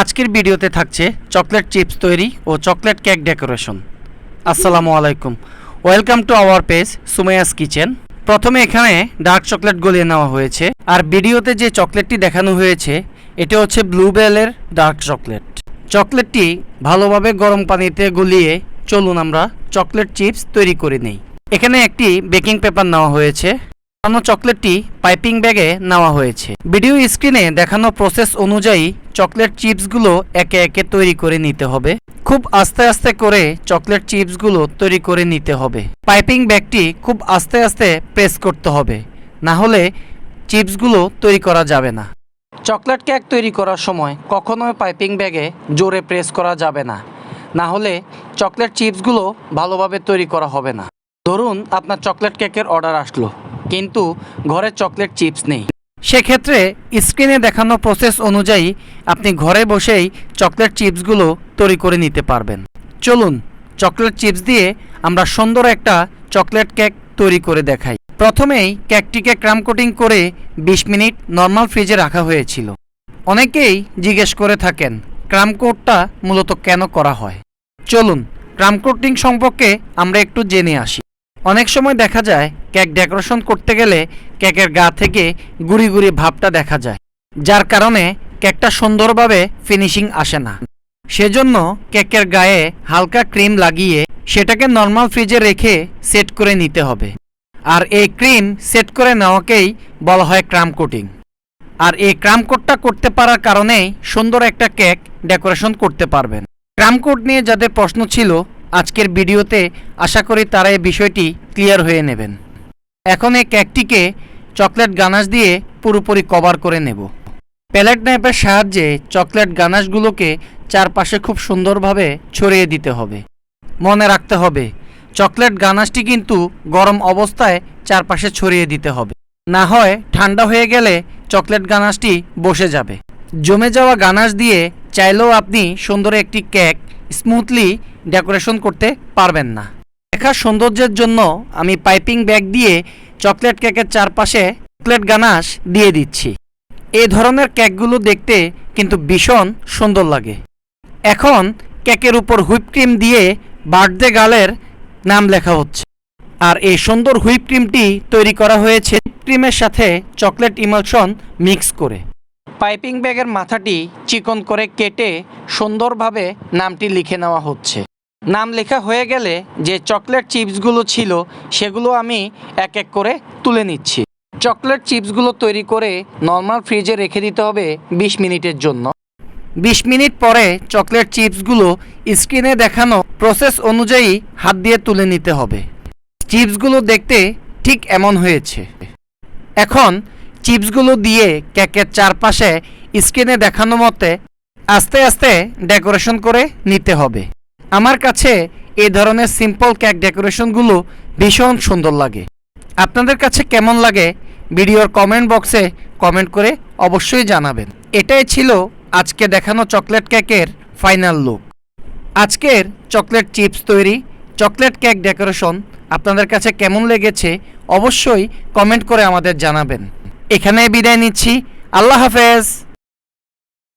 আজকের ভিডিওতে থাকছে চকলেট চিপস তৈরি ও চকলেট কেক ডেকোরেশন। আসসালামু আলাইকুম। Welcome to our page, Sumaiya's kitchen. প্রথমে এখানে ডার্ক চকলেট গলিয়ে নেওয়া হয়েছে। আর ভিডিওতে যে চকলেটটি দেখানো হয়েছে, এটা হচ্ছে ব্লুবেলের ডার্ক চকলেট। চকলেটটি ভালোভাবে গরম পানিতে গলিয়ে চলুন আমরা চকলেট চিপস তৈরি করে নেই। এখানে একটি বেকিং পেপার নেওয়া হয়েছে। চকলেটটি পাইপিং ব্যাগে নেওয়া হয়েছে। ভিডিও স্ক্রিনে দেখানো প্রসেস অনুযায়ী চকলেট চিপসগুলো একে একে তৈরি করে নিতে হবে। খুব আস্তে আস্তে করে চকলেট চিপসগুলো তৈরি করে নিতে হবে। পাইপিং ব্যাগটি খুব আস্তে আস্তে প্রেস করতে হবে। না হলে চিপসগুলো তৈরি করা যাবে না। চকলেট কেক তৈরি করার সময় কখনোই পাইপিং ব্যাগে জোরে প্রেস করা যাবে না। না হলে চকলেট চিপসগুলো ভালোভাবে তৈরি করা হবে না। ধরুন আপনার চকলেট কেকের অর্ডার আসলো, কিন্তু ঘরে চকলেট চিপস নেই। সেক্ষেত্রে স্ক্রিনে দেখানো প্রসেস অনুযায়ী আপনি ঘরে বসেই চকলেট চিপসগুলো তৈরি করে নিতে পারবেন। চলুন চকলেট চিপস দিয়ে আমরা সুন্দর একটা চকলেট কেক তৈরি করে দেখাই। প্রথমেই কেকটিকে ক্রাম কোটিং করে ২০ মিনিট নর্মাল ফ্রিজে রাখা হয়েছিল। অনেকেই জিজ্ঞেস করে থাকেন ক্রাম কোটটা মূলত কেন করা হয়? চলুন ক্রাম কোটিং সম্পর্কে আমরা একটু জেনে আসি। অনেক সময় দেখা যায়, কেক ডেকোরেশন করতে গেলে কেকের গা থেকে গুড়ি গুড়ি ভাবটা দেখা যায়। যার কারণে কেকটা সুন্দরভাবে ফিনিশিং আসে না। সেজন্য কেকের গায়ে হালকা ক্রিম লাগিয়ে সেটাকে নর্মাল ফ্রিজে রেখে সেট করে নিতে হবে। আর এই ক্রিম সেট করে নেওয়াকেই বলা হয় ক্রাম কোটিং। আর এই ক্রাম কোটটা করতে পারার কারণেই সুন্দর একটা কেক ডেকোরেশন করতে পারবেন। ক্রাম কোট নিয়ে যাদের প্রশ্ন ছিল আজকের ভিডিওতে আশা করি তারা এই বিষয়টি ক্লিয়ার হয়ে নেবেন। এখন এই কেকটিকে চকলেট গানাশ দিয়ে পুরোপুরি কভার করে নেব। প্যালেট নাইপের সাহায্যে চকলেট গানাশগুলোকে চারপাশে খুব সুন্দরভাবে ছড়িয়ে দিতে হবে। মনে রাখতে হবে, চকলেট গানাশটি কিন্তু গরম অবস্থায় চারপাশে ছড়িয়ে দিতে হবে। না হয় ঠান্ডা হয়ে গেলে চকলেট গানাশটি বসে যাবে। জমে যাওয়া গানাশ দিয়ে চাইলেও আপনি সুন্দর একটি কেক স্মুথলি ডেকোরেশন করতে পারবেন না। দেখার সৌন্দর্যের জন্য আমি পাইপিং ব্যাগ দিয়ে চকলেট কেকের চারপাশে চকলেট গানাশ দিয়ে দিচ্ছি। এই ধরনের কেকগুলো দেখতে কিন্তু ভীষণ সুন্দর লাগে। এখন কেকের উপর হুইপ ক্রিম দিয়ে বার্থডে গার্লের নাম লেখা হচ্ছে। আর এই সুন্দর হুইপ ক্রিমটি তৈরি করা হয়েছে ক্রিমের সাথে চকলেট ইমালশন মিক্স করে। পাইপিং ব্যাগের মাথাটি চিকন করে কেটে সুন্দরভাবে নামটি লিখে নেওয়া হচ্ছে। নাম লেখা হয়ে গেলে যে চকলেট চিপসগুলো ছিল, সেগুলো আমি এক এক করে তুলে নিচ্ছি। চকলেট চিপসগুলো তৈরি করে নর্মাল ফ্রিজে রেখে দিতে হবে বিশ মিনিটের জন্য। বিশ মিনিট পরে চকলেট চিপসগুলো স্ক্রিনে দেখানো প্রসেস অনুযায়ী হাত দিয়ে তুলে নিতে হবে। চিপসগুলো দেখতে ঠিক এমন হয়েছে। এখন চিপসগুলো দিয়ে কেকের চারপাশে স্ক্রিনে দেখানো মতে আস্তে আস্তে ডেকোরেশন করে নিতে হবে। আমার কাছে এই ধরনের সিম্পল কেক ডেকোরেশনগুলো ভীষণ সুন্দর লাগে। আপনাদের কাছে কেমন লাগে ভিডিওর কমেন্ট বক্সে কমেন্ট করে অবশ্যই জানাবেন। এটাই ছিল আজকে দেখানো চকলেট কেকের ফাইনাল লুক আজকের চকলেট চিপস তৈরি চকলেট কেক ডেকোরেশন আপনাদের কাছে কেমন লেগেছে অবশ্যই কমেন্ট করে আমাদের জানাবেন। এখানে বিদায় নিচ্ছি। আল্লাহ হাফেজ।